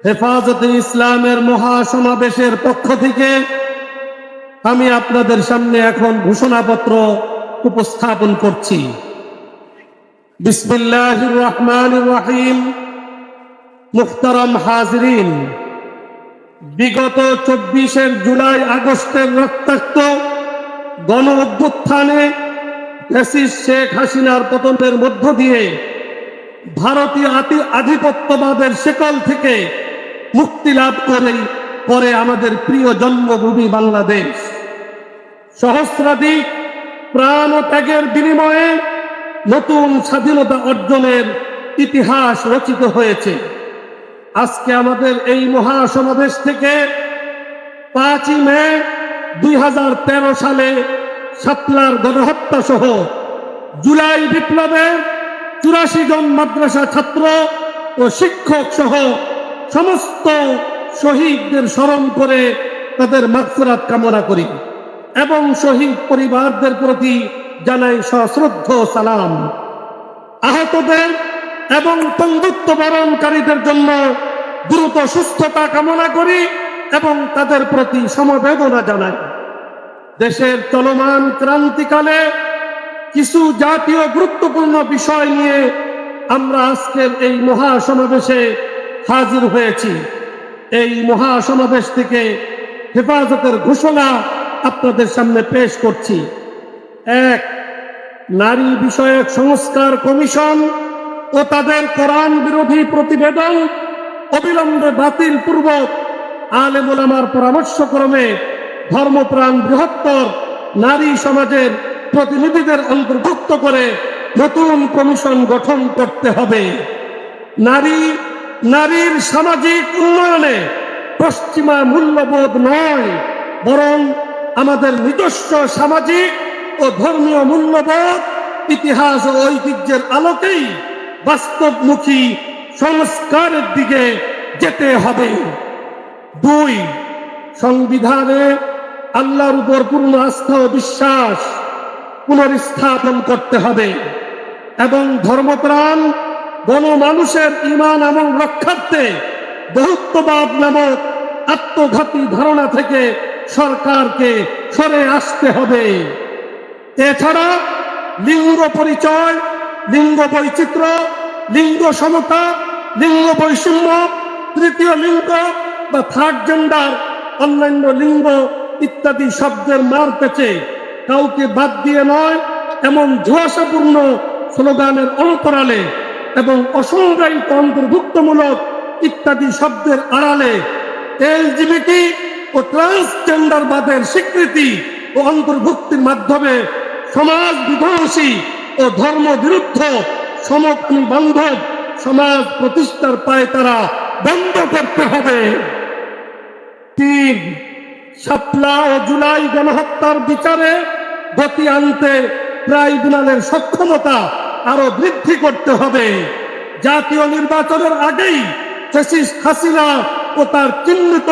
হেফাজতে ইসলামের মহাসমাবেশের পক্ষ থেকে আমি আপনাদের সামনে এখন ঘোষণাপত্র উপস্থাপন করছি। বিসমিল্লাহ রহমান রহিম। মুখতারাম হাজরিন, বিগত চব্বিশের জুলাই আগস্টের রক্তাক্ত গণ অভ্যুত্থানে শেখ হাসিনার পতনের মধ্য দিয়ে ভারতীয় আধিপত্যবাদের শেকল থেকে মুক্তি লাভ করে করে আমাদের প্রিয় জন্মভূমি বাংলাদেশ। সহস্রাধিক প্রাণ ত্যাগের বিনিময়ে নতুন স্বাধীনতা অর্জনের ইতিহাস রচিত হয়েছে। আজকে আমাদের এই মহাসমাবেশ থেকে পাঁচই মে দুই হাজার তেরো সালে সাতলার গণহত্যা সহ জুলাই বিপ্লবে চুরাশি জন মাদ্রাসা ছাত্র ও শিক্ষক সহ সমস্ত শহীদদের স্মরণ করে তাদের মাগফিরাত কামনা করি এবং শহীদ পরিবারদের প্রতি জানাই সশ্রদ্ধ সালাম। আহতদের এবং পঙ্গুত্ব বরণকারীদের জন্য দ্রুত সুস্থতা কামনা করি এবং তাদের প্রতি সমবেদনা জানাই। দেশের চলমান ক্রান্তিকালে কিছু জাতীয় গুরুত্বপূর্ণ বিষয় নিয়ে আমরা আজকের এই মহাসমাবেশে হাজির হয়েছি। এই মহাসমাবেশ থেকে হেফাজতের ঘোষণা আপনাদের সামনে পেশ করছি। এক, নারী বিষয়ক সংস্কার কমিশন ও তাদের কোরআন বিরোধী প্রতিবেদন অবিলম্বে বাতিল পূর্বক আলেম ওলামার পরামর্শক্রমে ধর্মপ্রাণ বৃহত্তর নারী সমাজের প্রতিনিধিদের অন্তর্ভুক্ত করে নতুন কমিশন গঠন করতে হবে। নারী নারীর সামাজিক উন্নয়নে পশ্চিমা মূল্যবোধ নয়, বরং আমাদের নিজস্ব সামাজিক ও ধর্মীয় মূল্যবোধ, ইতিহাস ও ঐতিহ্যের আলোকেই বাস্তবমুখী সংস্কারের দিকে যেতে হবে। দুই, সংবিধানে আল্লাহর উপর পূর্ণ আস্থা ও বিশ্বাস পুনরস্থাপন করতে হবে এবং ধর্মপ্রাণ গণমানুষের ইমান এবং রক্ষার্থে বহুত্ববাদ নামক আত্মঘাতী ধারণা থেকে সরকারকে সরে আসতে হবে। এছাড়া লিঙ্গ পরিচয়, লিঙ্গ বৈচিত্র্য, লিঙ্গ সমতা, লিঙ্গ বৈষম্য, তৃতীয় লিঙ্গ বা থার্ড জেন্ডার অন্যান্য লিঙ্গ ইত্যাদি শব্দের মার পেছে। কাউকে বাদ দিয়ে নয়, এমন ধোয়াশাপূর্ণ স্লোগানের অন্তরালে এবং অসংজ্ঞায়িত অন্তর্ভুক্তমূলক ইত্যাদি শব্দের আড়ালে এলজিবিটি ও ট্রান্সজেন্ডারবাদের স্বীকৃতি ও অন্তর্ভুক্তির মাধ্যমে সমাজ বিধ্বংসী ও ধর্ম বিরুদ্ধ সমকামী বান্ধব সমাজ প্রতিষ্ঠার পায় তারা বন্ধ করতে হবে। তিন, শাপলা ও জুলাই গণহত্যার বিচারে গতি আনতে ট্রাইব্যুনালের সক্ষমতা আরও বৃদ্ধি করতে হবে। জাতীয় নির্বাচনের আগেই হাসিনা ও তার চিহ্নিত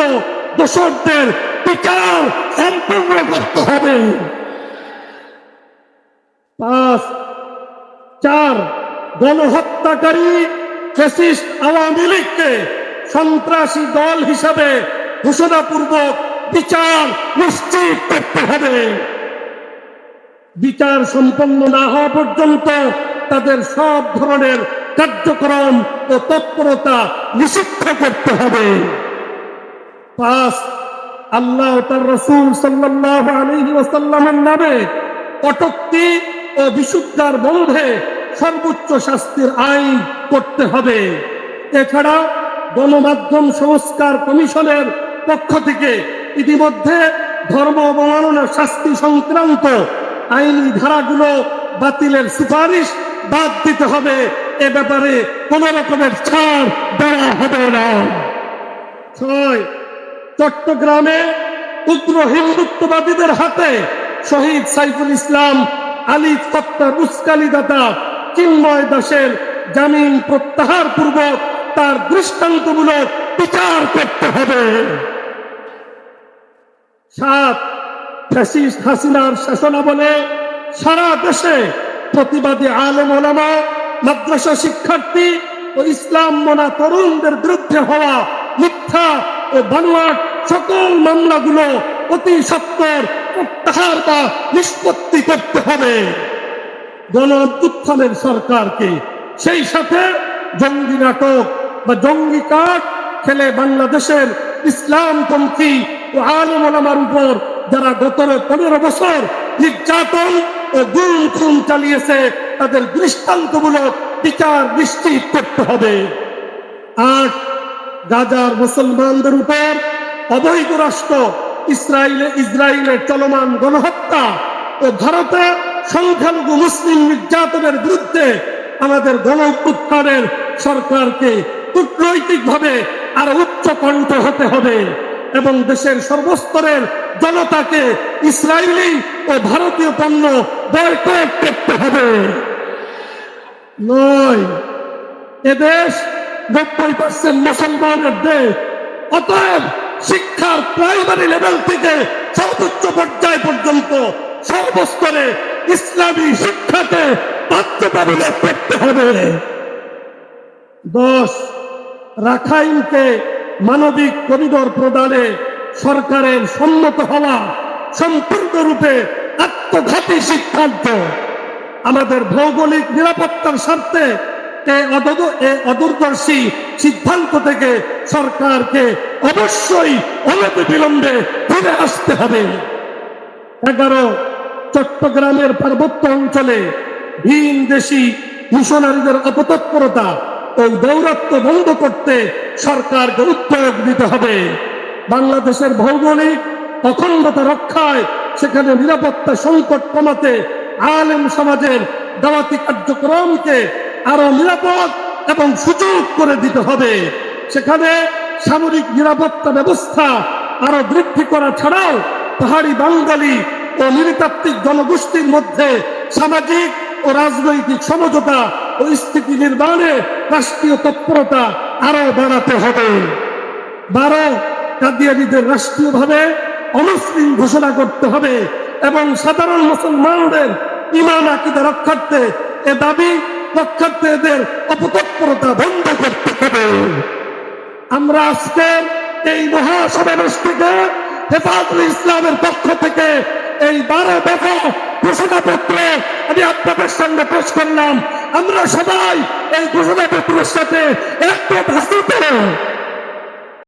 দোষরদের বিচার সম্পূর্ণ করতে হবে। পাঁচ, চার, গণহত্যাকারী ফেসিস্ট আওয়ামী লীগকে সন্ত্রাসী দল হিসাবে ঘোষণাপূর্বক বিচার নিশ্চিত করতে হবে। বিচার সম্পন্ন না হওয়া পর্যন্ত তাদের সব ধরনের কার্যক্রম ও তৎপরতা নিষিদ্ধ করতে হবে। পাঁচ, আল্লাহ তার রসুল সাল্লাহ ওসাল্লামের নামে কটক্তি ও বিশুদ্ধার বন্ধে সর্বোচ্চ শাস্তির আইন করতে হবে। এছাড়া গণমাধ্যম সংস্কার কমিশনের পক্ষ থেকে ইতিমধ্যে ধর্ম অবমাননার শাস্তি সংক্রান্ত আইনি ধারাগুলো বাতিলের সুপারিশ বাদ দিতে হবে। এ ব্যাপারে কোন রকমের ছাড় দেওয়া হবে না। ছয়, চট্টগ্রামে উগ্র হিন্দুত্ববাদীদের হাতে শহীদ সাইফুল ইসলাম, আলী ফত্তার উস্কালি দাতা চিন্ময় দাসের জামিন প্রত্যাহার পূর্বক তার দৃষ্টান্তমূলক বিচার করতে হবে। সাত, ফ্যাসিস্ট হাসিনার শাসনাবলে সারা দেশে প্রতিবাদী আলেম ওলামা, মাদ্রাসা শিক্ষার্থী ও ইসলাম মনা তরুণদের বিরুদ্ধে হওয়া মিথ্যা ও বানোয়াট সকল মামলাগুলো অতি সত্তর প্রত্যাহার বা নিষ্পত্তি করতে হবে। গণ উত্থানের সরকারকে সেই সাথে জঙ্গি নাটক বা জঙ্গি কাঠ খেলে বাংলাদেশের ইসলামপন্থী ও আলম ওলামার উপর যারা গত পনেরো বছর নির্যাতন গুম খুন চালিয়েছে, তাদের দৃষ্টান্তমূলক বিচার নিশ্চিত করতে হবে। আট, গাজার মুসলমানদের উপর অবৈধ রাষ্ট্র ইসরায়েলে ইসরায়েলের চলমান গণহত্যা ও ভারতে সংখ্যালঘু মুসলিম নির্যাতনের বিরুদ্ধে আমাদের গণ উত্থানের সরকারকে কূটনৈতিকভাবে আরও উচ্চ কণ্ঠ হতে হবে এবং দেশের সর্বস্তরের জনতাকে ইসরায়েলি ও ভারতীয় পণ্য বয়কট করতে হবে। নয়, এদেশ নব্বই পার্সেন্ট মুসলমানের দেশ। অতএব শিক্ষার প্রাইমারি লেভেল থেকে সর্বোচ্চ পর্যায় পর্যন্ত সর্বস্তরে ইসলামী শিক্ষাকে বাধ্যতামূলক করতে হবে। দশ, রাখাইনকে মানবিক করিডোর প্রদানে সরকারের সম্মত হওয়া সম্পূর্ণরূপে আত্মঘাতী সিদ্ধান্ত। আমাদের ভৌগোলিক নিরাপত্তার স্বার্থে অদূরদর্শী সিদ্ধান্ত থেকে সরকারকে অবশ্যই অনতি বিলম্বে ফিরে আসতে হবে। এগারো, চট্টগ্রামের পার্বত্য অঞ্চলে ভিন দেশি মিশনারিদের অপতৎপরতা ও দৌরাত্ম বন্ধ করতে সরকারকে উদ্যোগ দিতে হবে। বাংলাদেশের ভৌগোলিক অখণ্ডতা রক্ষায় সেখানে নিরাপত্তা সংকট কমাতে আলেম সমাজের দাওয়াতি কার্যক্রমকে আরও নিরাপদ এবং সুযোগ করে দিতে হবে। সেখানে সামরিক নিরাপত্তা ব্যবস্থা আরও বৃদ্ধি করা ছাড়াও পাহাড়ি বাঙালি ও নৃতাত্ত্বিক জনগোষ্ঠীর মধ্যে সামাজিক ও রাজনৈতিক সমঝোতা ও স্থিতি নির্মাণে রাষ্ট্রীয় তৎপরতা আরও বাড়াতে হবে। বারো কাদিয়ানিদের রাষ্ট্রীয়ভাবে অমুসলিম ঘোষণা করতে হবে এবং সাধারণ মুসলমানদের ইমান আকিদা রক্ষার্থে এ দাবি রক্ষার্থে এদের অপতৎপরতা বন্ধ করতে হবে। আমরা আজকে এই মহাসমাবেশ থেকে হেফাজুল ইসলামের পক্ষ থেকে এই বারো দফা ঘোষণাপত্র আমি আপনাদের সঙ্গে পেশ করলাম। আমরা সবাই এই ঘোষণা ঘোষণাপত্রের সাথে একমত হাসতে